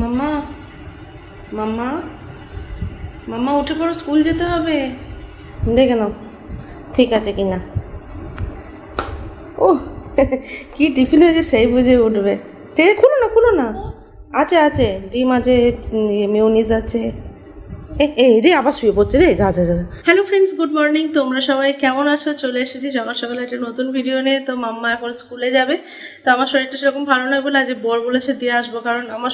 মাম্মা মামা মামা উঠে পড়ো, স্কুল যেতে হবে। দেখে নাও, ঠিক আছে কি না। ও কি টিফিন হয়েছে সেই বুঝে উঠবে। ঠিক খুলো না খুলো না। আছে আছে, ডিম আছে মেউনিজ আছে। এ এ রে আবার শুয়ে পড়ছে রে, যা যা যা হ্যালো ফ্রেন্ডস গুড মর্নিং তোমরা সবাই কেমন আছো? চলে এসেছি সকাল সকালে একটা নতুন ভিডিও নিয়ে। তো মাম্মা এখন স্কুলে যাবে। তো আমার শরীরটা সেরকম ভালো নয় বলে আজ বর বলেছে দিয়ে আসব। কারণ আমার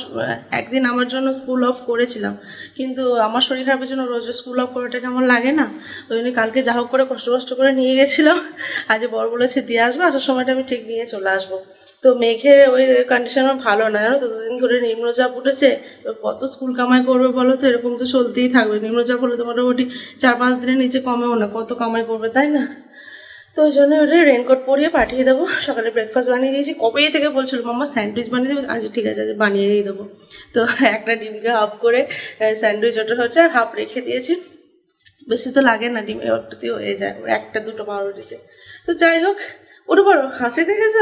একদিন আমার জন্য স্কুল অফ করেছিলাম। কিন্তু আমার শরীর খারাপের জন্য রোজ স্কুল অফ করাটা কেমন লাগে না? ওই জন্য কালকে যা হোক করে কষ্ট কষ্ট করে নিয়ে গেছিলাম। আজ বর বলেছে দিয়ে আসব, আসার সময়টা আমি ঠিক নিয়ে চলে আসব। তো মেঘের ওই কন্ডিশন ভালো না, জানো তো? দুদিন ধরে নিম্নচাপ উঠেছে কত স্কুল কামাই করবে বলো তো? এরকম তো চলতেই থাকবে। নিম্নচাপ হলে তো মোটামুটি চার পাঁচ দিনের নিচে কমেও না, কত কামাই করবে, তাই না? তো ওই জন্য ওটা রেনকোট পরিয়ে পাঠিয়ে দেবো। সকালে ব্রেকফাস্ট বানিয়ে দিয়েছি। কবে থেকে বলছিল, মাম্মা স্যান্ডউইচ বানিয়ে দেবো? আচ্ছা ঠিক আছে বানিয়ে দিয়ে দেবো। তো একটা ডিমকে হাফ করে স্যান্ডউইচ ওটা হচ্ছে আর হাফ রেখে দিয়েছি। বেশি তো লাগে না, ডিম একটুতেই হয়ে যায়। একটা দুটো পাউরুটিতে। তো যাই হোক উঠে পড়ো হাসি দেখেছ?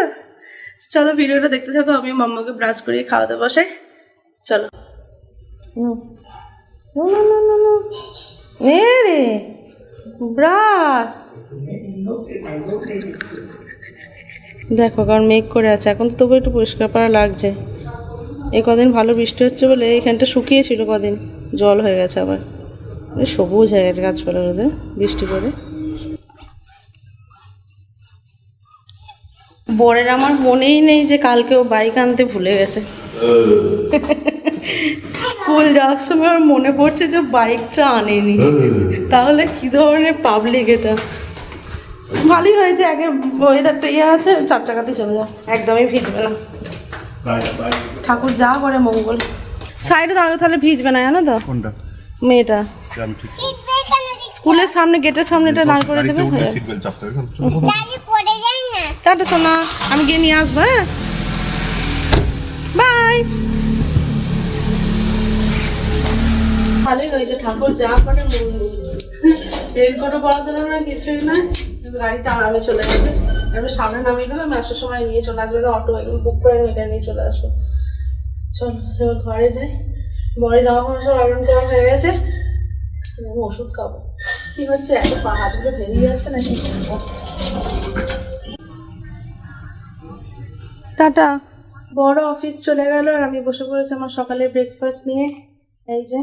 চলো ভিডিওটা দেখতে থাকো আমি মাম্মাকে ব্রাশ করিয়ে খাওয়াতে বসাই। চলো। ব্রাশ দেখো কারণ মেঘ করে আছে, এখন তো তবু একটু পরিষ্কার করা লাগছে। এই কদিন ভালো বৃষ্টি হচ্ছে বলে এইখানটা শুকিয়েছিল কদিন, জল হয়ে গেছে আবার। সবুজ হয়ে গেছে গাছপালা রোদে, বৃষ্টি করে বরের আমার মনেই নেই যে কালকে ও বাইক আনতে ভুলে গেছে। স্কুল যাওয়ার সময় ওর মনে পড়ছে যে বাইকটা আনেনি। তাহলে কি ধরনের পাবলিক এটা? ভালোই হয়েছে আগে ওয়েদারটা ইয়ে আছে চার চাকাতে চলে যাও একদমই ভিজবে না। ঠাকুর যা করে মঙ্গল। সাইডে দাঁড়ালে তাহলে ভিজবে না জানো তো? কোনটা? মেয়েটা। স্কুলের সামনে গেটের সামনে এটা দাঁড় করে দেবে টাটা সোনা, আমি গিয়ে নিয়ে আসব হ্যাঁ? বাই। ভালোই হয়েছে ঠাকুর যা না, কিছুই গাড়িতে আরামে চলে যাবে। সামনে নামিয়ে আমি আসার সময় নিয়ে চলে আসবে। অটো বুক করে নিয়ে চলে আসব। চলো ঘরে যাই। জামা সব হয়ে গেছে। ওষুধ খাব। কি হচ্ছে, এত পা হাতগুলো বেরিয়ে যাচ্ছে নাকি? টাটা। বড় অফিস চলে গেল আর আমি বসে পড়েছি আমার সকালে ব্রেকফাস্ট নিয়ে। এই যে,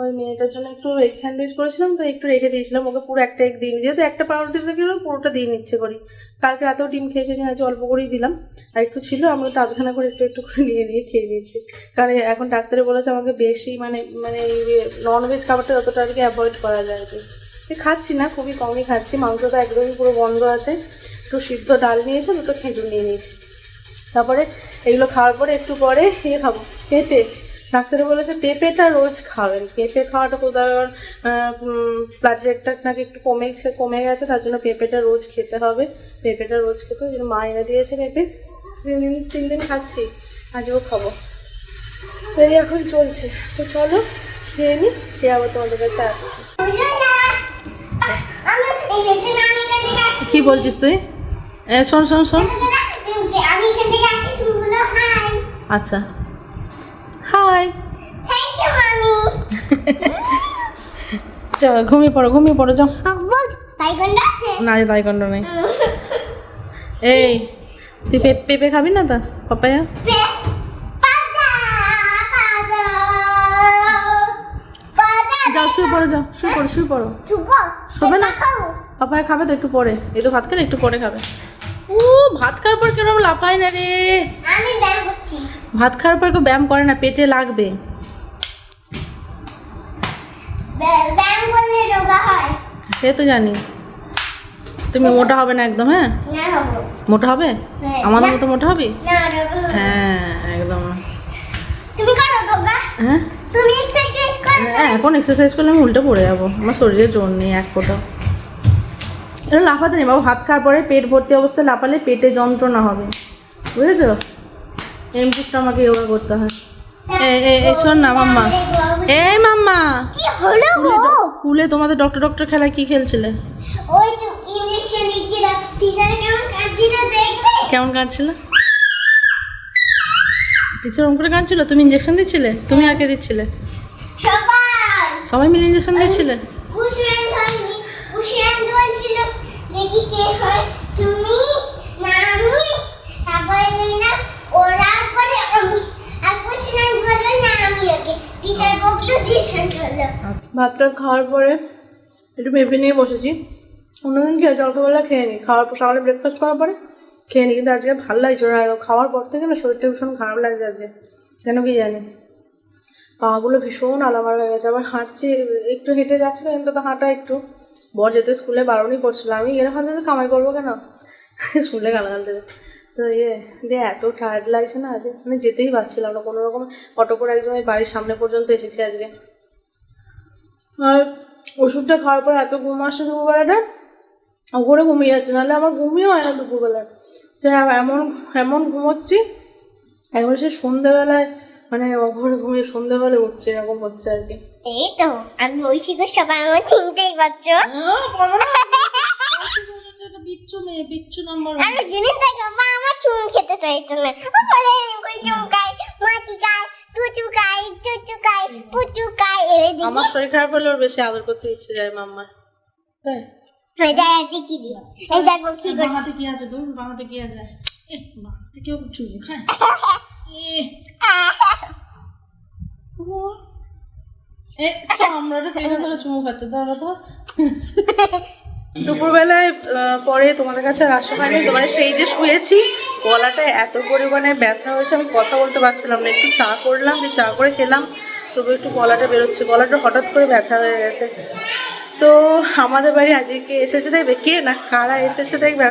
ওই মেয়েটার জন্য একটু এগ স্যান্ডউইচ করেছিলাম, তো একটু রেখে দিয়েছিলাম। ওকে পুরো একটা এগ দিই যেহেতু একটা পাউরুটি থেকে পুরোটা দিয়ে নিচ্ছে করি কালকে রাতেও ডিম খেয়েছে, যে আজ অল্প করেই দিলাম। আর একটু ছিল, আমি ওটা আধখানা করে একটু একটু করে নিয়ে নিয়ে খেয়ে নিচ্ছি। কারণ এখন ডাক্তারে বলেছে আমাকে বেশি মানে মানে ননভেজ খাবারটা যতটা আর কি অ্যাভয়েড করা যায় আর কি। খাচ্ছি না, খুবই কমই খাচ্ছি মাংস তো একদমই পুরো বন্ধ আছে। একটু সিদ্ধ ডাল নিয়েছি দুটো খেজুর নিয়ে নিয়েছি। তারপরে এগুলো খাওয়ার পরে একটু পরে ইয়ে খাব পেঁপে। ডাক্তারে বলেছে পেঁপেটা রোজ খাবেন। পেঁপে খাওয়াটা কোথাও ব্লাড রেটটা নাকি একটু কমে কমে গেছে তার জন্য পেঁপেটা রোজ খেতে হবে। পেঁপেটা রোজ খেতে ওই জন্য মা এনে দিয়েছে পেঁপে। তিন দিন তিন দিন খাচ্ছি আজও খাব। এই এখন চলছে। তো চলো খেয়ে নিই খেয়ে আবার তোমাদের কাছে আসছি। না কি বলছিস তুই? এ, শোন শোন শোন। আচ্ছা। হাই থ্যাংক ইউ মামি যাও ঘুমিয়ে পড়ো ঘুমিয়ে পড়ো যাও। না তাই কন্ড নেই। এই তুই পেঁপে খাবি না তো পাপায়া? যাও শুয়ে পড়ো যাও শুয়ে পড়ো শুয়ে পড়ো। শোবে না? পাপায়া খাবে তো একটু পরে। এই তো ভাত খেলে একটু পরে খাবে। ও ভাত খাওয়ার পর কেরম লাফায় না রে? আমি ব্যায়াম করছি। ভাত খাওয়ার পর কেউ ব্যায়াম করে না পেটে লাগবে। ব্যায়াম করলে রোগা হয়। সে তো জানি। তুমি মোটা হবে না একদম হ্যাঁ? মোটা হবে? হ্যাঁ। আমাদের মতো মোটা হবি। হ্যাঁ একদম। তুমি করো রোগা। হ্যাঁ? তুমি এক্সারসাইজ করো। হ্যাঁ, এখন এক্সারসাইজ করলে আমি উল্টে পড়ে যাব। আমার শরীরে জোর নেই এক কোথাও এটা লাফাতে নেই বাবা ভাত খাওয়ার পরে পেট ভর্তি অবস্থায় লাফালে পেটে যন্ত্রণা হবে। বুঝেছ? এমটি আমাকে ইয়োগা করতে হয়। এ এ এ শোন না মাম্মা। এই মাম্মা! স্কুলে তোমাদের ডক্টর ডক্টর খেলায় কি খেলছিলে? ওই তো ইঞ্জেকশন টিচার কেমন কাঁদছিল দেখবে? কেমন কাঁদছিল? টিচার ওম করে কাঁদছিল? তুমি ইঞ্জেকশন দিচ্ছিলে? তুমি আর কে দিচ্ছিলে? সবাই। সবাই মিলে ইঞ্জেকশন দিচ্ছিলে কুশিয়ান ধরনি কুশিয়ান বলছিল দেখি কে হয় তুমি না আমি তারপরে দেখলাম ওরা পরে আমি আর কুশিয়ান বলল না আমি ওকে টিচার বকলো দিশান বলল ভাত টাত খাওয়ার পরে একটু ভেবে নিয়ে বসেছি। অন্যদিন খেয়ে জলখাবেলা খেয়ে নিই খাওয়ার পর সকালে ব্রেকফাস্ট করার পরে খেয়ে নিই কিন্তু আজকে ভালো লাগছে না। খাওয়ার পর থেকে না শরীরটা ভীষণ খারাপ লাগছে আজকে। কেন কি জানি? পাগুলো ভীষণ আলামার হয়ে গেছে। আবার হাঁটছি, একটু হেঁটে যাচ্ছে কিন্তু তো হাঁটা একটু। বর যেতে স্কুলে বারণই করছিল। আমি এরকম থেকে কামাই করব কেন? স্কুলে গালাগাল দেবে। তো ইয়ে দিয়ে এত টায়ার্ড লাগছে না আজকে। মানে যেতেই পারছিলাম না। কোনো রকম অটো করে একজন ওই বাড়ির সামনে পর্যন্ত এসেছি আজকে। আর ওষুধটা খাওয়ার পর এত ঘুম আসছে দুপুরবেলাটা ওপরে ঘুমিয়ে যাচ্ছে নাহলে আমার ঘুমিয়ে হয় না দুপুরবেলায়। তো এমন এমন ঘুমোচ্ছি একবার সে সন্ধ্যেবেলায় মানে ওপরে ঘুমিয়ে সন্ধ্যেবেলায় উঠছে এরকম হচ্ছে আর কি। এই তো আমি ঐশী গো সবাই আমার চিনতেই পারছ। বিচ্ছু মেয়ে বিচ্ছু নাম্বার আর জিনিস দেখো মা আমার চুন খেতে চাইছে না। বলে কই চুন খাই টুচু খাই চুচু খাই পুচু খাই আমার শরীর খারাপ হলে ওর বেশি আদর করতে ইচ্ছে যায় মাম্মার। তাই? এই দেখ কি দি এই দেখো কি করছে? বামাতে কি আছে তোর? বামাতে কি আছে? বামাতে কেউ চুল খায় এ। এ চামড়াটা টেনে ধরে চুমু খাচ্ছে ধরো তো দুপুরবেলায় পরে তোমাদের কাছে আর আসা হয়নি, তোমার সেই যে শুয়েছি, গলাটা এত পরিমাণে ব্যথা হয়েছে, আমি কথা বলতে পারছিলাম না, একটু চা করলাম, দিয়ে চা করে খেলাম, তবু একটু গলাটা বেরোচ্ছে, গলাটা হঠাৎ করে ব্যথা হয়ে গেছে। তো আমাদের বাড়ি আজকে কে এসেছে দেখবে? কে না, কারা এসেছে দেখবে?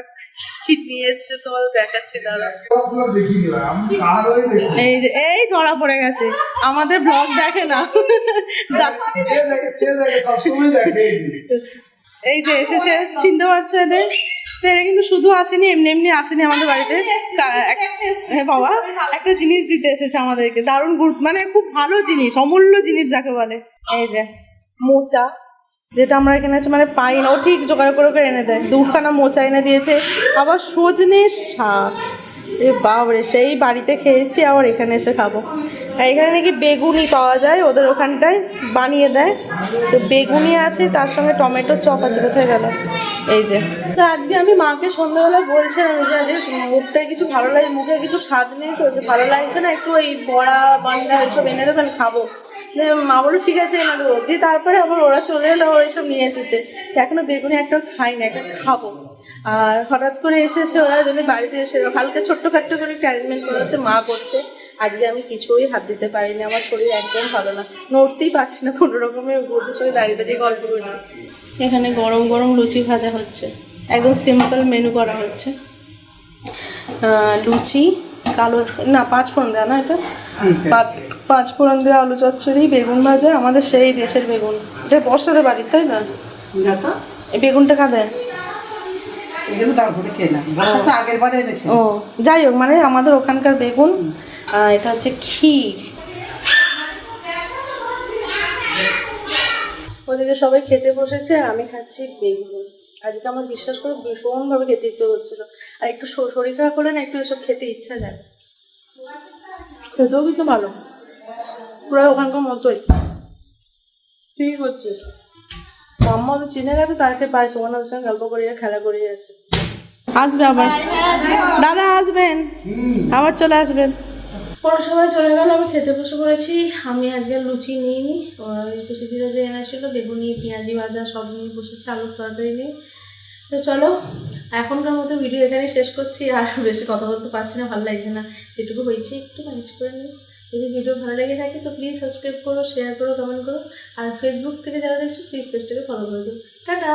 কি নিয়ে এসেছে তোমাদের দেখাচ্ছি দাঁড়া এই যে, এই ধরা পড়ে গেছে, আমাদের ব্লগ দেখে না। এই যে এসেছে চিনতে পারছ এদের? তো এরা কিন্তু শুধু আসেনি এমনি এমনি আসেনি আমাদের বাড়িতে। হ্যাঁ বাবা একটা জিনিস দিতে এসেছে আমাদেরকে দারুণ গুরুত্ব মানে খুব ভালো জিনিস অমূল্য জিনিস যাকে বলে। এই যে মোচা যেটা আমরা এখানে এসে মানে পাই না ও ঠিক জোগাড় করে করে এনে দেয়। দুখানা মোচা এনে দিয়েছে। আবার সজনে শাক। এ বাবরে সেই বাড়িতে খেয়েছি আবার এখানে এসে খাব। আর এখানে নাকি বেগুনি পাওয়া যায়, ওদের ওখানটায় বানিয়ে দেয়। তো বেগুনি আছে, তার সঙ্গে টমেটো চপ আছে, কোথায় গেল? এই যে। তো আজকে আমি মাকে সন্ধ্যাবেলা বলছিলাম যে আজকে মুখটায় কিছু ভালো লাগে, মুখে কিছু স্বাদ নেই তো, যে ভালো লাগছে না, একটু এই বড়া, বান্ডা এসব এনে দেবেন খাব। দিয়ে মা বলল, ঠিক আছে, এনে দেবো। দিয়ে তারপরে আবার ওরা চলে এলো এসব নিয়ে এসেছে। এখনও বেগুনি একটা খাই না, একটা খাব। আর হঠাৎ করে এসেছে ওরা, যদি বাড়িতে এসে হালকা ছোট্ট খাট্ট করে একটা অ্যারেঞ্জমেন্ট করা হচ্ছে, মা করছে। আজকে আমি কিছুই হাত দিতে পারিনি আমার শরীর একদম ভালো না। নড়তেই পারছি না কোনো রকমের ওদের সঙ্গে দাঁড়িয়ে দাঁড়িয়ে গল্প করছি। এখানে গরম গরম লুচি ভাজা হচ্ছে একদম সিম্পল মেনু করা হচ্ছে। লুচি কালো না পাঁচ ফোড়ন দেওয়া না এটা? পাঁচ ফোড়ন দেওয়া আলু চচ্চড়ি বেগুন ভাজা আমাদের সেই দেশের বেগুন। এটা বর্ষাতে বাড়ির তাই না? বেগুনটা কাঁদে ও যাই হোক মানে আমাদের ওখানকার বেগুন আহ, এটা হচ্ছে ক্ষীর। ওদেরকে সবাই খেতে বসেছে আর আমি খাচ্ছি বেগুন। আজকে আমার বিশ্বাস করে ভীষণভাবে খেতে ইচ্ছে করছিল। আর একটু শরীর খারাপ হলে না একটু এসব খেতে ইচ্ছা যায়। খেতেও কিন্তু ভালো। পুরো ওখানকার মতোই। ঠিক হচ্ছে আম্মা ওদের চিনে গেছে তারকে পায় সোমান ওদের সঙ্গে গল্প করিয়ে খেলা করিয়ে যাচ্ছে। আসবে আবার। দাদা আসবেন। আবার চলে আসবেন। ওরা সবাই চলে গেল, আমি খেতে বসে পড়েছি। আমি আজকে লুচি নিইনি কুচি দিলে যে এনেছিল, বেগুনি, পেঁয়াজি ভাজা সব নিয়ে বসেছি, আলুর তরকারি নিয়ে। তো চলো, এখনকার মতো ভিডিও এখানেই শেষ করছি, আর বেশি কথা বলতে পারছি না, ভালো লাগছে না, যেটুকু হয়েছে একটু ম্যানেজ করে নিই। যদি ভিডিও ভালো লেগে থাকে তো প্লিজ সাবস্ক্রাইব করো শেয়ার করো কমেন্ট করো, আর ফেসবুক থেকে যারা দেখছ প্লিজ পেজটাকে ফলো করে দিও। টাটা!